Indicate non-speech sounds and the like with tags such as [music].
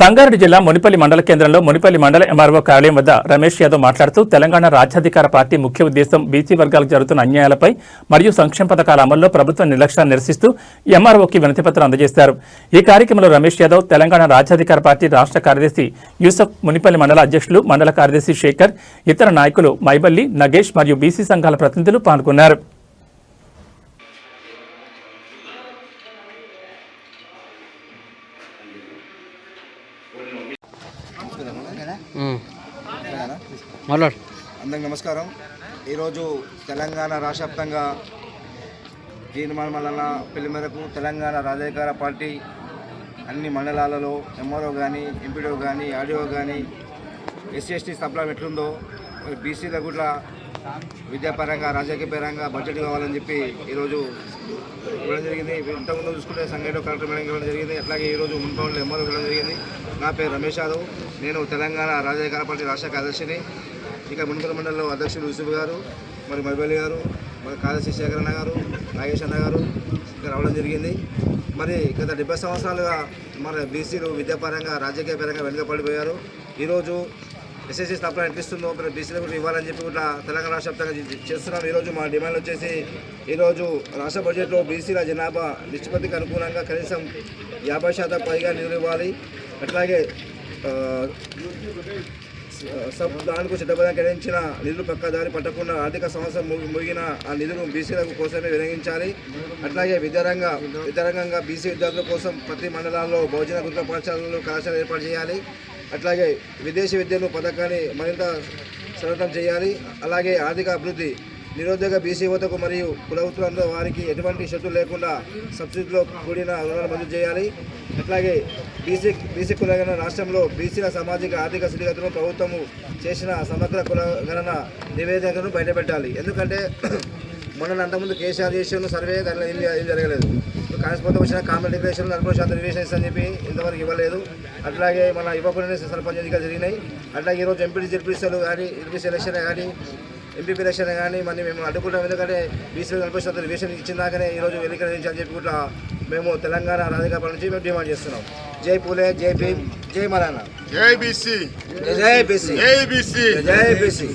సంగారెడ్డి జిల్లా మునిపల్లి మండల కేంద్రంలో మునిపల్లి మండల ఎంఆర్ఓ కార్యాలయం వద్ద రమేష్ యాదవ్ మాట్లాడుతూ తెలంగాణ రాజ్యాధికార పార్టీ ముఖ్య ఉద్దేశం బీసీ వర్గాలకు జరుగుతున్న అన్యాయాలపై మరియు సంక్షేమ పథకాల అమల్లో ప్రభుత్వ నిర్లక్ష్యాన్ని నిరసిస్తూ ఎంఆర్ఓకి వినతిపత్రం అందజేశారు. ఈ కార్యక్రమంలో రమేష్ యాదవ్ తెలంగాణ రాజ్యాధికార పార్టీ రాష్ట్ర కార్యదర్శి యూసఫ్ మునిపల్లి మండల అధ్యక్షులు మండల కార్యదర్శి శేఖర్ ఇతర నాయకులు మైబల్లి నగేష్ మరియు బీసీ సంఘాల ప్రతినిధులు పాల్గొన్నారు. మాట్లాడు. అందరికి నమస్కారం. ఈరోజు తెలంగాణ రాష్ట్ర వ్యాప్తంగా తీర్మానం మల్లన్న పెళ్ళి మేరకు తెలంగాణ రాజాధికార పార్టీ అన్ని మండలాలలో ఎంఆర్ఓ కానీ ఎంపీడో కానీ ఆడియో కానీ ఎస్సీ ఎస్టీ సప్లం ఎట్లుందో బీసీల కూడా విద్యాపరంగా రాజకీయ పరంగా బడ్జెట్ కావాలని చెప్పి ఈరోజు ఇవ్వడం జరిగింది. ఇంతకుముందు చూసుకుంటే సంఘటన కలెక్టర్ మేడం ఇవ్వడం జరిగింది. అట్లాగే ఈరోజు మున్పౌండ్లో ఎంఆర్ఓ ఇవ్వడం జరిగింది. నా పేరు రమేష్ యాదవ్. నేను తెలంగాణ రాజాధికార పార్టీ రాష్ట్ర కార్యదర్శిని. ఇక మున్సిపల్ మండలిలో అధ్యక్షుడు యూసుఫ్ గారు మరి మైబలి గారు మరి కార్యదర్శి శేఖరన్న గారు నాగేష్ అన్న గారు ఇక్కడ రావడం జరిగింది. మరి గత డెబ్బై సంవత్సరాలుగా మన బీసీలు విద్యాపరంగా రాజకీయ పరంగా వెనుకపడిపోయారు ఈరోజు ఎస్ఎస్సీ స్థాపన ఎట్లిస్తుందో మరి బీసీలకు కూడా ఇవ్వాలని చెప్పి కూడా తెలంగాణ రాష్ట్ర వ్యాప్తంగా చేస్తున్నాం ఈరోజు మా డిమాండ్ వచ్చేసి ఈరోజు రాష్ట్ర బడ్జెట్లో బీసీల జనాభా నిష్పత్తికి అనుగుణంగా కనీసం యాభై శాతం పైగా నిధులు ఇవ్వాలి. అట్లాగే సబ్ దానికి సిద్ధపదంగా కేటాయించిన నిధులు పక్కదారి పట్టకుండా ఆర్థిక సంవత్సరం ముగిన ఆ నిధులు బీసీలకు కోసమే వినియోగించాలి. అట్లాగే విద్యారంగ విద్యారంగంగా బీసీ విద్యార్థుల కోసం ప్రతి మండలాల్లో భోజన గురుకుల పాఠశాలలు కళాశాలలు ఏర్పాటు చేయాలి. అట్లాగే విదేశీ విద్యను పథకాన్ని మరింత సరళం చేయాలి. అలాగే ఆర్థిక అభివృద్ధి నిరుద్యోగ బీసీ యువతకు మరియు కులవృత్తులందరూ వారికి ఎటువంటి షరతులు లేకుండా సబ్సిడీలో కూడిన రుణాలు మంజూరు చేయాలి. అట్లాగే బీసీ బీసీ కులగణన రాష్ట్రంలో బీసీల సామాజిక ఆర్థిక స్థితిగతులను ప్రభుత్వము చేసిన సమగ్ర కులగణన నివేదికను బయటపెట్టాలి. ఎందుకంటే [clears throat] మొన్న అంతకుముందు కేసీఆర్ చేసిన సర్వే దాంట్లో ఏం ఏం జరగలేదు. ఇప్పుడు కాంగ్రెస్ వచ్చిన కామన్ డిక్లరేషన్ నలభై శాతం రిలేషన్స్ అని చెప్పి ఇంతవరకు ఇవ్వలేదు. అట్లాగే మన ఇవ్వకుండా సర్పంచ్ ఎన్నికలు జరిగినాయి. అట్లాగే ఈరోజు ఎంపీడీ జెడ్పీసీలు కానీ ఎంపీ సెలక్షన్ కానీ ఎంపీ ఎలక్షన్ కానీ మరి మేము అడ్డుకుంటాం. ఎందుకంటే బీసీ నలభై శాతం రిలేషన్ ఇచ్చిందాకనే ఈరోజు ఎన్నికలు నిర్వహించాలని చెప్పి కూడా మేము తెలంగాణ రాజకీయ నుంచి మేము డిమాండ్ చేస్తున్నాం. జై పూలే జై భీమ్ జై మరానా జై బీసీ. జై బీసీ. జై బీసీ. జై బీసీ.